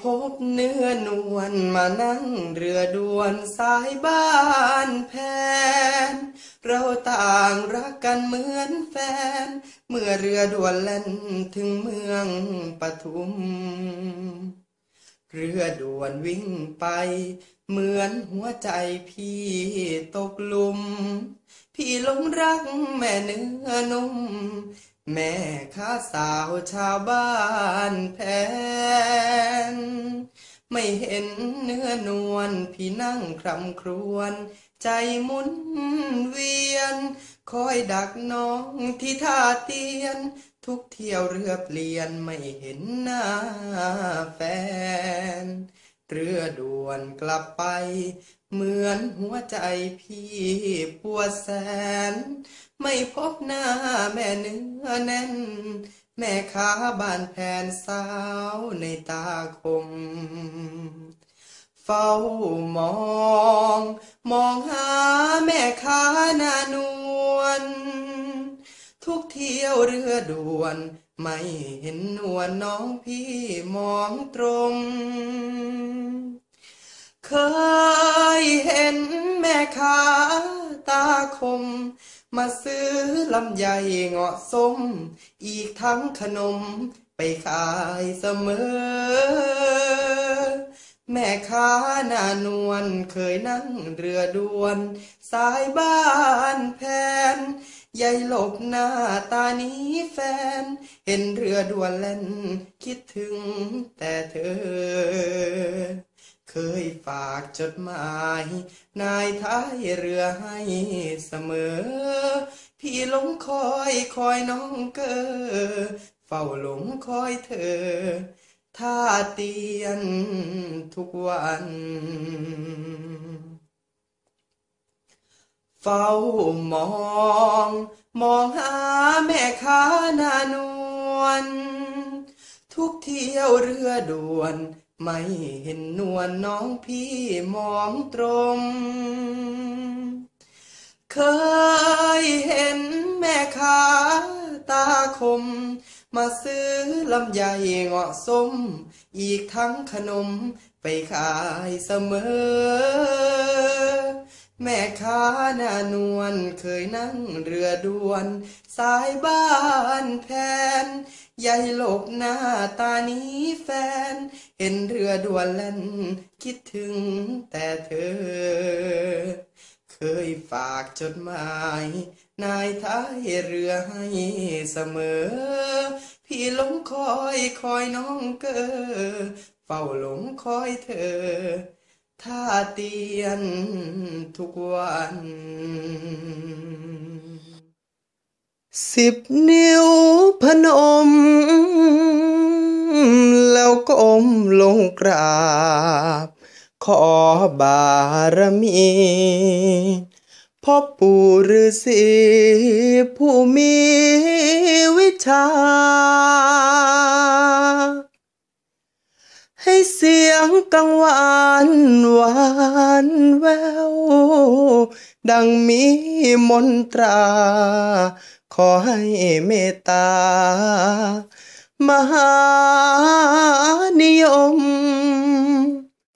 พบเนื้อนวลมานั่งเรือด่วนสายบ้านแพน เราต่างรักกันเหมือนแฟน เมื่อเรือด่วนแล่นถึงเมืองปทุม เรือด่วนวิ่งไป เหมือนหัวใจพี่ตกลุม พี่หลงรักแม่เนื้อนุ่ม แม่ข้าสาวชาวบ้านแพน ไม่เห็นเนื้อนวลพี่นั่งครำครวญใจมุนเวียน คอยดักน้องที่ท่าเตียน ทุกเที่ยวเรือเปลี่ยนไม่เห็นหน้าแฟน เรือด่วนกลับไป เหมือนหัวใจพี่ปวดแสน ไม่พบหน้าแม่เนื้อแน่น แม่ค้าบ้านแผนสาวในตาคม เฝ้ามอง มองหาแม่ค้านานุ ยวเรือด่วน ไม่เห็นนวลน้องพี่มองตรง เคยเห็นแม่ค้าตาคม มาซื้อลำไยเงาะส้ม อีกทั้งขนมไปขายเสมอ แม่ค้านานวลเคยนั่งเรือด่วน สายบ้านแพนยายหลบหน้าตานี้แฟน เห็นเรือด่วนแล่น คิดถึงแต่เธอ เคยฝากจดหมาย นายท้ายเรือให้เสมอ พี่หลงคอยคอยน้องเกอเฝ้าหลงคอยเธอ ท่าเตียนทุกวัน เฝ้ามอง มองหาแม่ค้านานวลทุกเที่ยวเรือด่วน ไม่เห็นนวลน้องพี่มองตรง เคยเห็นแม่ค้า ตาคม มาซื้อลำไยเงาะส้ม อีกทั้งขนมไปขายเสมอ แม่ค้านานวลเคยนั่งเรือด่วน สายบ้านแพนยายหลบหน้าตานี้แฟน เห็นเรือด่วนแล่น คิดถึงแต่เธอ เคยฝากจดหมาย นายท้ายเรือให้เสมอ พี่หลงคอยคอยน้องเกอเฝ้าหลงคอยเธอ ท่าเตียนทุกวัน สิบนิ้วพนม แล้วก้มลงกราบ ขอบารมี พ่อปู่ฤาษีผู้มีวิชา ให้เสียงกังวานหวานแวว ดังมีมนตรา ขอให้เมตตา มหานิยม